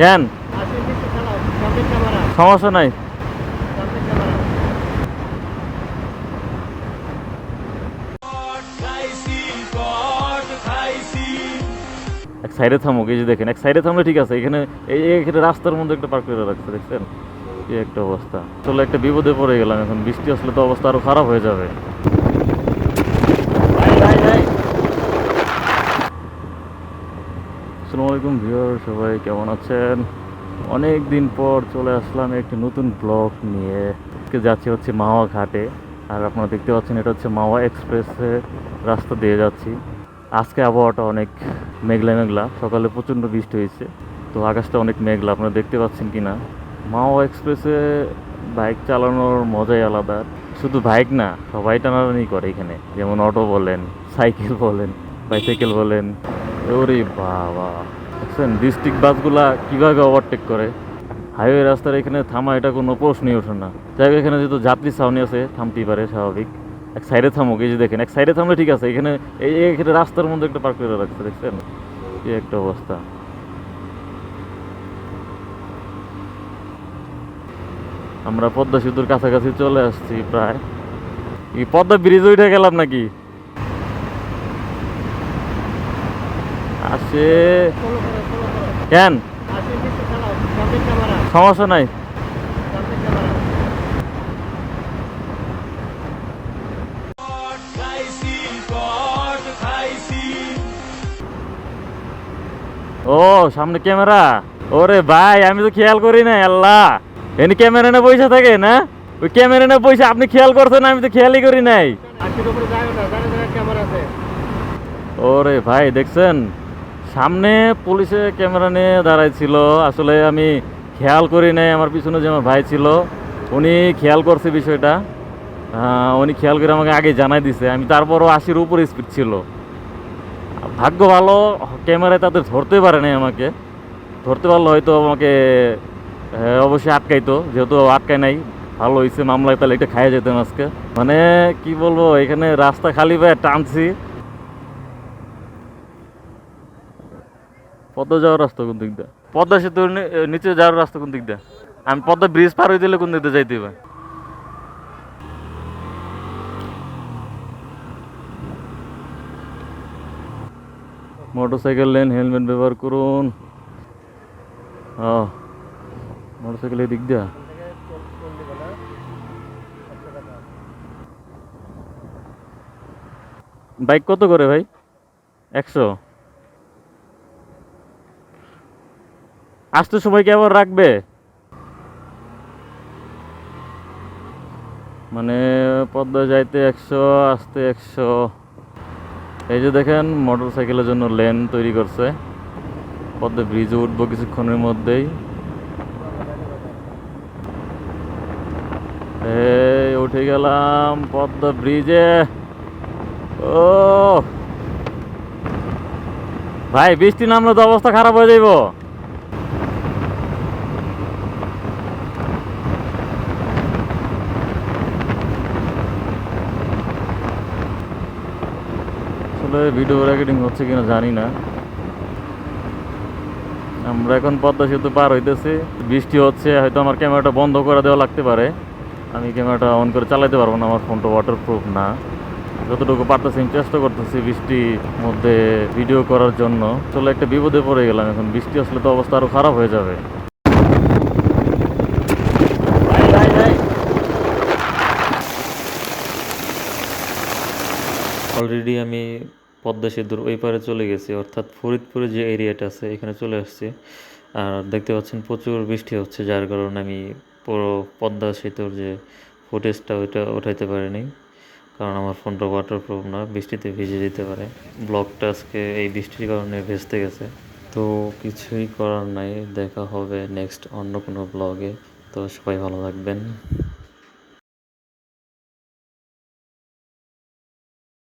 কেন? সমস্যা নাই। এক সাইডে থামুক, এই যে দেখেন, এক সাইডে থামলে ঠিক আছে, এখানে এই এই এখানে রাস্তার মধ্যে একটা পার্ক করে রাখছে, দেখছেন? কি একটা অবস্থা। আসলে একটা বিপদে পড়ে গেলাম, এখন বৃষ্টি আসলে তো অবস্থা আরও খারাপ হয়ে যাবে। আলাইকুম ভিউয়ার সবাই কেমন আছেন? অনেক দিন পর চলে আসলাম একটি নতুন ব্লগ নিয়ে। আজকে যাচ্ছি হচ্ছে মাওয়া ঘাটে। আর আপনারা দেখতে পাচ্ছেন, এটা হচ্ছে মাওয়া এক্সপ্রেসে রাস্তা দিয়ে যাচ্ছি। আজকে আবহাওয়াটা অনেক মেঘলা মেঘলা, সকালে প্রচণ্ড বৃষ্টি হয়েছে, তো আকাশটা অনেক মেঘলা, আপনারা দেখতে পাচ্ছেন কি না মাওয়া এক্সপ্রেসে বাইক চালানোর মজাই আলাদা। শুধু বাইক না, সবাই টানাটানি করে এখানে। যেমন অটো বলেন, সাইকেল বলেন, বাইসাইকেল বলেন। ওরে বাবা! দেখছেন ডিস্ট্রিক্ট বাসগুলা কীভাবে ওভারটেক করে? হাইওয়ে রাস্তার এখানে থামা, এটা কোনো প্রশ্নই ওঠে না। যাই এখানে যেহেতু যাত্রী ছাউনি আছে, থামতেই পারে, স্বাভাবিক। এক সাইডে থামুক, এই যে দেখেন, এক সাইডে থামলে ঠিক আছে, এখানে এই এই এখানে রাস্তার মধ্যে একটা পার্ক করে রাখছে, দেখছেন? কি একটা অবস্থা। আমরা পদ্মা সেতুর কাছাকাছি চলে আসছি প্রায়। এই পদ্মা ব্রিজ উঠে গেলাম নাকি? আসে। কেন? সমস্যা নাই। ও সামনে ক্যামেরা? ওরে ভাই আমি তো খেয়াল করি না আল্লাহ। এনে ক্যামেরা না পয়সা থাকে না? ওই ক্যামেরা না পয়সা আপনি খেয়াল করছেন আমি তো খেয়ালই করি নাই। ওরে ভাই দেখছেন? সামনে পুলিশে ক্যামেরা নিয়ে দাঁড়াইছিল আসলে আমি খেয়াল করি নাই, আমার পিছনে যে আমার ভাই ছিল, উনি খেয়াল করছে বিষয়টা। উনি খেয়াল করে আমাকে আগে জানাই দিছে। আমি তারপরও আশির উপরে স্পিড ছিল। ভাগ্য ভালো, ক্যামেরায় তাদের ধরতে পারে নাই আমাকে। ধরতে পারলে হয়তো আমাকে অবশ্যই আটকাইতো, যেহেতু আটকায় নাই। ভালো হয়েছে মামলায় তাহলে এটা খাইয়ে যেতাম আজকে। মানে কি বলব, এখানে রাস্তা খালি পায়ে, টানছি। পদ্মা যাওয়ার রাস্তা কোন দিক দিয়ে? পদ্মা এ, নিচে যাওয়ার রাস্তা কোন দিক দিয়ে? আমি পদ্মা ব্রিজ পার হয়ে দিলে কোন দিক দিয়ে যাইতে হবে? মোটরসাইকেল লেন হেলমেট ব্যবহার করুন। মোটরসাইকেল দিক দিয়া? বাইক কত করে ভাই? একশো? আসতে সময় কি আবার রাখবে? মানে পদ্মা যাইতে একশো, আসতে একশো। এই যে দেখেন মোটর সাইকেলের জন্য লেন তৈরি করছে। পদ্মা ব্রিজে উঠবো কিছুক্ষণের মধ্যেই। উঠে গেলাম পদ্মা ব্রিজে। ও! ভাই, বৃষ্টি নামলে তো অবস্থা খারাপ হয়ে যাইব। আসলে ভিডিও রেকর্ডিং হচ্ছে কিনা জানি না। আমরা এখন পদ্মা সেতু পার হইতেছি। বৃষ্টি হচ্ছে, হয়তো আমার ক্যামেরাটা বন্ধ করে দেওয়া লাগতে পারে। আমি ক্যামেরাটা অন করে চালাতে পারব না, আমার ফোনটা ওয়াটারপ্রুফ না। যতটুকু পারতেছি আমি চেষ্টা করতেছি বৃষ্টির মধ্যে ভিডিও করার জন্য। আসলে একটা বিপদে পড়ে গেলাম এখন। বৃষ্টি আসলে তো অবস্থা আরও খারাপ হয়ে যাবে। অলরেডি আমি পদ্মা সেতুর ওই পারে চলে গেছি, অর্থাৎ ফরিদপুরে যে এরিয়াটা আছে, এখানে চলে আসছি। আর দেখতে পাচ্ছেন প্রচুর বৃষ্টি হচ্ছে, যার কারণে আমি পুরো পদ্মা সেতুর যে ফুটেজটা ওইটা ওঠাইতে পারিনি। কারণ আমার ফোনটা ওয়াটারপ্রুফ না, বৃষ্টিতে ভিজে যেতে পারে। ব্লগটা আজকে এই বৃষ্টির কারণে ভেস্তে গেছে। তো কিছুই করার নাই, দেখা হবে নেক্সট অন্য কোনো ব্লগে তো সবাই ভালো থাকবেন।